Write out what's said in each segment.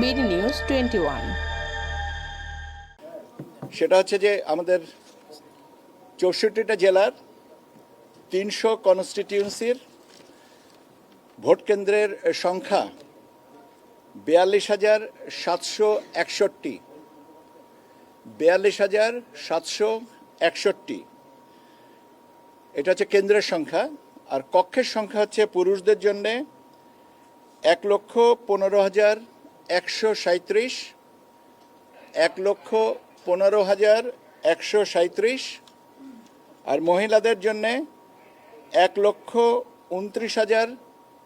BD news twenty one. সেটা হচ্ছে যে আমাদের চৌষট্টিটা জেলার তিনশো কনস্টিটিউন্সির ভোট কেন্দ্রের সংখ্যা বিয়াল্লিশ হাজার সাতশো একষট্টি। বিয়াল্লিশ হাজার সাতশো একষট্টি। এটা হচ্ছে কেন্দ্রের সংখ্যা। আর কক্ষের সংখ্যা হচ্ছে পুরুষদের জন্যে এক লক্ষ পনেরো হাজার একশো সাঁত্রিশ এক লক্ষ পনেরো হাজার একশো সাঁত্রিশ আর মহিলাদের জন্যে এক লক্ষ উনত্রিশ হাজার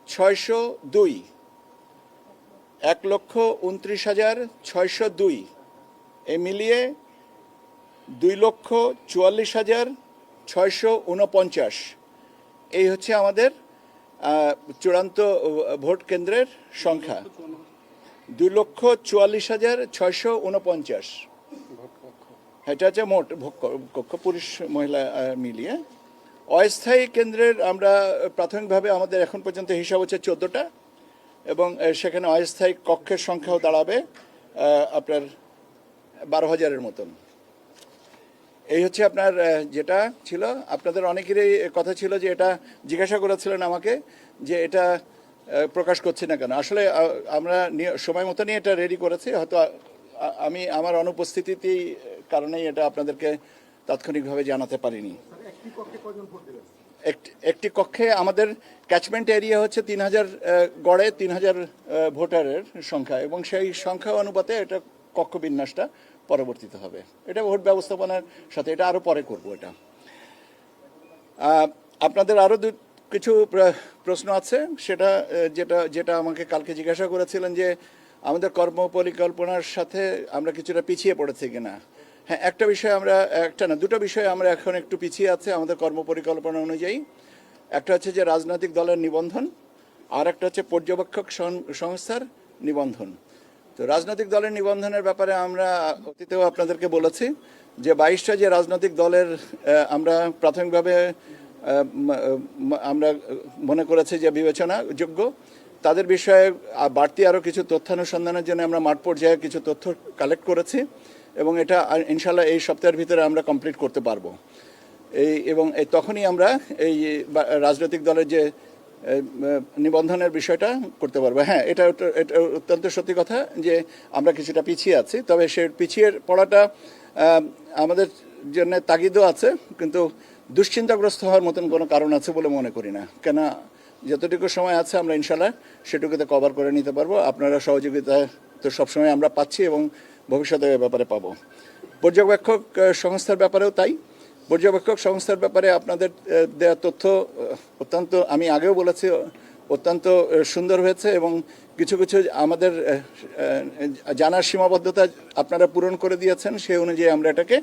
ছয়শো দুই। এক লক্ষ উনত্রিশ হাজার ছয়শো দুই। এ মিলিয়ে দুই লক্ষ চুয়াল্লিশ হাজার ছয়শো উনপঞ্চাশ। এই হচ্ছে আমাদের চূড়ান্ত ভোট কেন্দ্রের সংখ্যা। দুই লক্ষ চুয়াল্লিশ হাজার ছয়শো উনপঞ্চাশ এটা হচ্ছে মোট কক্ষ পুরুষ মহিলা মিলিয়ে। অস্থায়ী কেন্দ্রের আমরা প্রাথমিকভাবে আমাদের এখন পর্যন্ত হিসাব হচ্ছে চোদ্দোটা, এবং সেখানে অস্থায়ী কক্ষের সংখ্যাও দাঁড়াবে আপনার বারো হাজারের মতন। এই হচ্ছে আপনার যেটা ছিল। আপনাদের অনেকেরই কথা ছিল যে এটা জিজ্ঞাসা করেছিলেন আমাকে যে এটা প্রকাশ করছি না কেন? আসলে আমরা সময় মতো নিয়ে এটা রেডি করেছি। হয়তো আমি আমার অনুপস্থিতিতেই কারণেই এটা আপনাদেরকে তাৎক্ষণিকভাবে জানাতে পারিনি। একটি- একটি কক্ষে আমাদের ক্যাচমেন্ট এরিয়া হচ্ছে তিন হাজার গড়ে তিন হাজার ভোটারের সংখ্যা এবং সেই সংখ্যা অনুপাতে এটা কক্ষ বিন্যাসটা পরবর্তীতে হবে। এটা ভোট ব্যবস্থাপনার সাথে, এটা আরও পরে করব এটা। আপনাদের আরও দু কিছু প্র- প্রশ্ন আছে। সেটা যেটা যেটা আমাকে কালকে জিজ্ঞাসা করেছিলেন যে, আমাদের কর্ম পরিকল্পনার সাথে আমরা কিছুটা পিছিয়ে পড়েছি কিনা? হ্যাঁ একটা বিষয় আমরা, একটা না, দুটো বিষয়ে আমরা এখন একটু পিছিয়ে আছে আমাদের কর্ম পরিকল্পনা অনুযায়ী। একটা হচ্ছে যে রাজনৈতিক দলের নিবন্ধন, আর একটা হচ্ছে পর্যবেক্ষক সংস্থার নিবন্ধন। তো রাজনৈতিক দলের নিবন্ধনের ব্যাপারে আমরা অতীতেও আপনাদেরকে বলেছি যে বাইশটা যে রাজনৈতিক দলের আমরা প্রাথমিকভাবে আমরা মনে করেছি যে বিবেচনা যোগ্য তাদের বিষয়ে বাড়তি আরও কিছু তথ্যানুসন্ধানের জন্য আমরা মাঠ পর্যায়ে কিছু তথ্য কালেক্ট করেছি এবং এটা ইনশাল্লাহ এই সপ্তাহের ভিতরে আমরা কমপ্লিট করতে পারব। এই এবং এই তখনই আমরা এই রাজনৈতিক দলের যে নিবন্ধনের বিষয়টা করতে পারব। হ্যাঁ এটা এটা অত্যন্ত সত্যি কথা যে আমরা কিছুটা পিছিয়ে আছি, তবে সে পিছিয়ে পড়াটা আমাদের জন্য তাগিদও আছে, কিন্তু দুশ্চিন্তাগ্রস্ত হওয়ার মতন কোনো কারণ আছে বলে মনে করি না। কেন যতটুকু সময় আছে আমরা ইনশাল্লাহ সেটুকুতে কভার করে নিতে পারব। আপনারা সহযোগিতা তো সবসময় আমরা পাচ্ছি এবং ভবিষ্যতে ব্যাপারে পাবো। পর্যবেক্ষক সংস্থার ব্যাপারেও তাই। পর্যবেক্ষক সংস্থার ব্যাপারে আপনাদের দেওয়া তথ্য অত্যন্ত, আমি আগেও বলেছি, অত্যন্ত সুন্দর হয়েছে এবং কিছু কিছু আমাদের জানার সীমাবদ্ধতা আপনারা পূরণ করে দিয়েছেন। সেই অনুযায়ী আমরা এটাকে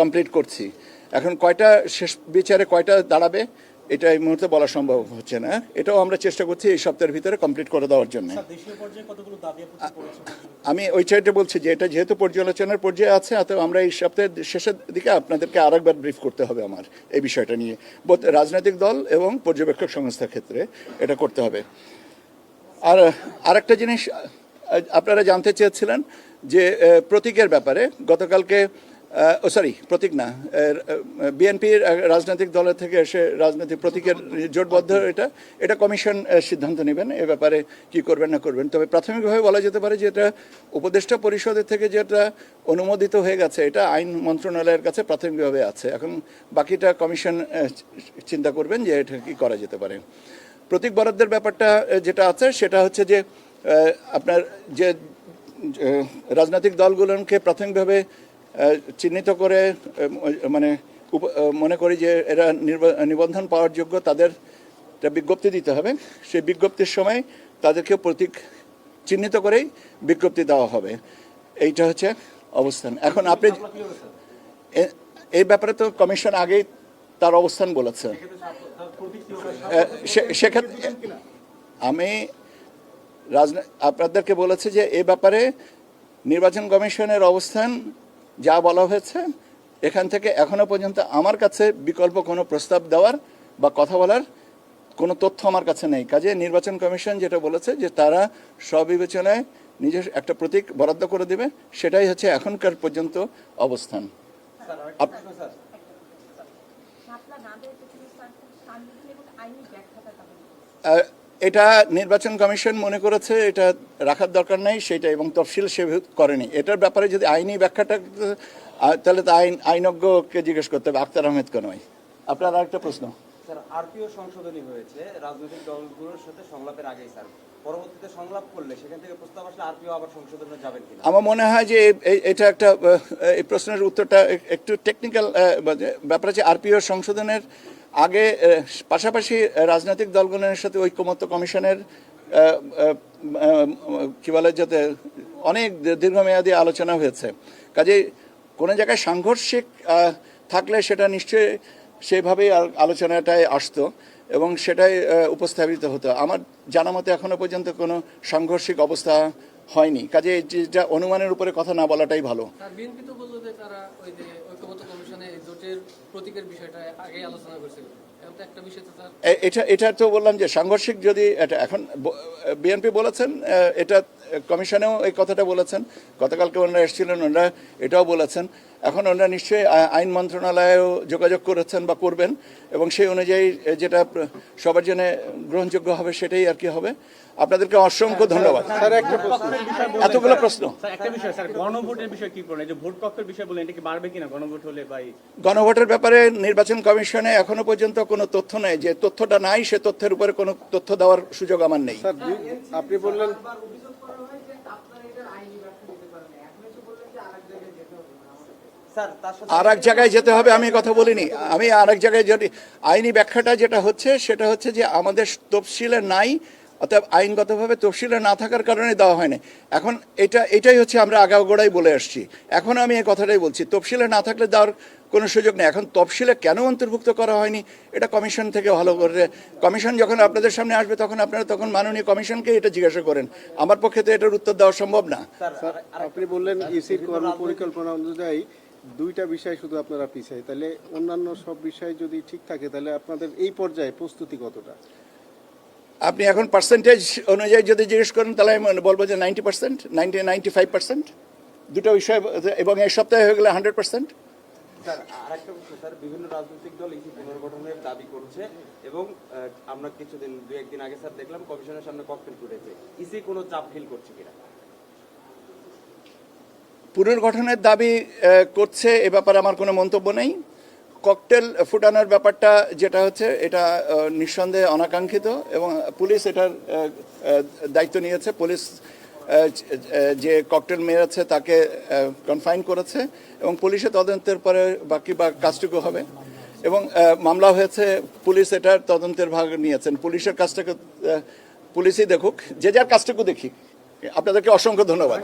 কমপ্লিট করছি। এখন কয়টা শেষ বিচারে কয়টা দাঁড়াবে এটা এই মুহূর্তে বলা সম্ভব হচ্ছে না। এটাও আমরা চেষ্টা করছি এই সপ্তাহের ভিতরে কমপ্লিট করে দেওয়ার জন্য। করেছে আমি ওই চাইটা বলছি যে এটা যেহেতু পর্যালোচনার পর্যায়ে আছে অতএব আমরা এই সপ্তাহের শেষের দিকে আপনাদেরকে আরেকবার ব্রিফ করতে হবে আমার এই বিষয়টা নিয়ে। বোধ রাজনৈতিক দল এবং পর্যবেক্ষক সংস্থার ক্ষেত্রে এটা করতে হবে। আর আরেকটা জিনিস আপনারা জানতে চেয়েছিলেন যে প্রতীকের ব্যাপারে গতকালকে ও সরি প্রতীক না। বিএনপির রাজনৈতিক দলের থেকে এসে রাজনৈতিক প্রতীকের জোটবদ্ধ এটা। এটা কমিশন সিদ্ধান্ত নেবেন এ ব্যাপারে কি করবেন, না করবেন। তবে প্রাথমিকভাবে বলা যেতে পারে যে এটা উপদেষ্টা পরিষদের থেকে যেটা অনুমোদিত হয়ে গেছে, এটা আইন মন্ত্রণালয়ের কাছে প্রাথমিকভাবে আছে। এখন বাকিটা কমিশন চিন্তা করবেন যে এটা কি করা যেতে পারে। প্রতীক বরাদ্দের ব্যাপারটা যেটা আছে সেটা হচ্ছে যে আপনার যে রাজনৈতিক দলগুলোকে প্রাথমিকভাবে চিহ্নিত করে মানে মনে করি যে এরা নিবন্ধন পাওয়ার যোগ্য তাদের বিজ্ঞপ্তি দিতে হবে। সেই বিজ্ঞপ্তির সময় তাদেরকে প্রতীক চিহ্নিত করেই বিজ্ঞপ্তি দেওয়া হবে। এইটা হচ্ছে অবস্থান। এখন আপনি এই ব্যাপারে তো কমিশন আগেই তার অবস্থান বলেছে। সেক্ষেত্রে আমি রাজনী আপনাদেরকে বলেছি যে এ ব্যাপারে নির্বাচন কমিশনের অবস্থান যা বলা হয়েছে এখান থেকে এখনও পর্যন্ত আমার কাছে বিকল্প কোনো প্রস্তাব দেওয়ার বা কথা বলার কোনো তথ্য আমার কাছে নেই। কাজে নির্বাচন কমিশন যেটা বলেছে যে তারা স্ববিবেচনায় নিজের একটা প্রতীক বরাদ্দ করে দেবে সেটাই হচ্ছে এখনকার পর্যন্ত অবস্থান। স্যার এটা নির্বাচন কমিশন মনে করেছে এটা রাখার দরকার নেই সেটা এবং তফসিল সে করেনি। এটার ব্যাপারে যদি আইনি ব্যাখ্যাটা তাহলে তো আইন আইনজ্ঞকে জিজ্ঞেস করতে হবে আক্তার আহমেদকে নয় আপনার আরেকটা প্রশ্ন। স্যার আরপিও সংশোধনী হয়েছে রাজনৈতিক দলগুলোর সাথে সংলাপের আগেই স্যার। পরবর্তীতে সংলাপ করলে সেখান থেকে প্রস্তাব আসলে আরপিও আবার সংশোধনে যাবেন কিনা? আমার মনে হয় যে এটা একটা এই প্রশ্নের উত্তরটা একটু টেকনিক্যাল ব্যাপার আছে। আরপিও সংশোধনের আগে পাশাপাশি রাজনৈতিক দলগুলোর সাথে ঐক্যমত্য কমিশনের কি বলে যাতে অনেক দীর্ঘমেয়াদী আলোচনা হয়েছে। কাজে কোনো জায়গায় সাংঘর্ষিক থাকলে সেটা নিশ্চয়ই সেভাবেই আল- আলোচনাটায় আসতো এবং সেটাই উপস্থাপিত হতো। আমার জানা মতে এখনও পর্যন্ত কোনো সাংঘর্ষিক অবস্থা হয়নি। কাজে যেটা অনুমানের উপরে কথা না বলাটাই ভালো। এটা এটা তো বললাম যে সাংঘর্ষিক যদি এটা এখন বিএনপি বলেছেন এটা কমিশনেও এই কথাটা বলেছেন, গতকালকে ওনারা এসেছিলেন, ওনারা এটাও বলেছেন। এখন ওনারা নিশ্চয়ই আইন মন্ত্রণালয়েও যোগাযোগ করেছেন বা করবেন এবং সেই অনুযায়ী যেটা সবার জন্য গ্রহণযোগ্য হবে সেটাই আর কি হবে। আপনাদেরকে অসংখ্য ধন্যবাদ। এতগুলো প্রশ্ন। একটা বিষয় স্যার গণভোটের বিষয় কি করলেন যে ভোট কক্ষের বিষয় বললেন এটা কি বাড়বে কিনা? গণভোট হলে বা গণভোটের ব্যাপারে নির্বাচন কমিশনে এখনও পর্যন্ত কোনো তথ্য নেই। যে তথ্যটা নাই সে তথ্যের উপরে কোনো তথ্য দেওয়ার সুযোগ আমার নেই। আপনি বললেন আর এক জায়গায় যেতে হবে আমি কথা বলিনি। আমি আর এক জায়গায় যদি আইনি ব্যাখ্যাটা যেটা হচ্ছে সেটা হচ্ছে যে আমাদের তফসিলে নাই অর্থাৎ আইনগতভাবে তফসিলে না থাকার কারণে দেওয়া হয়নি। এখন এটা এটাই হচ্ছে আমরা আগাগোড়াই বলে আসছি। এখন আমি এই কথাটাই বলছি তফসিলে না থাকলে দেওয়ার কোনো সুযোগ নেই। এখন তফসিলে কেন অন্তর্ভুক্ত করা হয়নি এটা কমিশন থেকে ভালো করে কমিশন যখন আপনাদের সামনে আসবে তখন আপনারা তখন মাননীয় কমিশনকে এটা জিজ্ঞাসা করেন। আমার পক্ষে তো এটার উত্তর দেওয়া সম্ভব না। আপনি বললেন ইসির কর্ম পরিকল্পনা অনুযায়ী দুইটা বিষয় শুধু আপনারা পিছাই। তাহলে অন্যান্য সব বিষয় যদি ঠিক থাকে তাহলে আপনাদের এই পর্যায়ে প্রস্তুতি কতটা? আপনি এখন পার্সেন্টেজ অনুযায়ী যদি জিজ্ঞেস করেন তাহলে আমি বলব যে ninety percent ninety ninety five percent দুটো বিষয় এবং এই সপ্তাহে হয়ে গেলে হান্ড্রেড পার্সেন্ট আরেকটা প্রশ্ন স্যার বিভিন্ন রাজনৈতিক দল ইসি পুনর্গঠনের দাবি করছে এবং আমরা কিছুদিন দু একদিন আগে স্যার দেখলাম কমিশনের সামনে ককটেল ফুটেছে। ইসি কোনো চাপ ফিল করছে কিনা? পুনর্গঠনের দাবি করছে এ ব্যাপারে আমার কোনো মন্তব্য নেই। ককটেল ফুটানোর ব্যাপারটা যেটা হচ্ছে, এটা নিঃসন্দেহে অনাকাঙ্ক্ষিত এবং পুলিশ এটার দায়িত্ব নিয়েছে। পুলিশ যে ককটেল মেরেছে তাকে কনফাইন করেছে এবং পুলিশের তদন্তের পরে বাকি বা কাজটুকু হবে। এবং মামলা হয়েছে, পুলিশ এটার তদন্তের ভাগ নিয়েছেন। পুলিশের কাজটাকে পুলিশই দেখুক, যে যার কাজটুকু দেখি। আপনাদেরকে অসংখ্য ধন্যবাদ।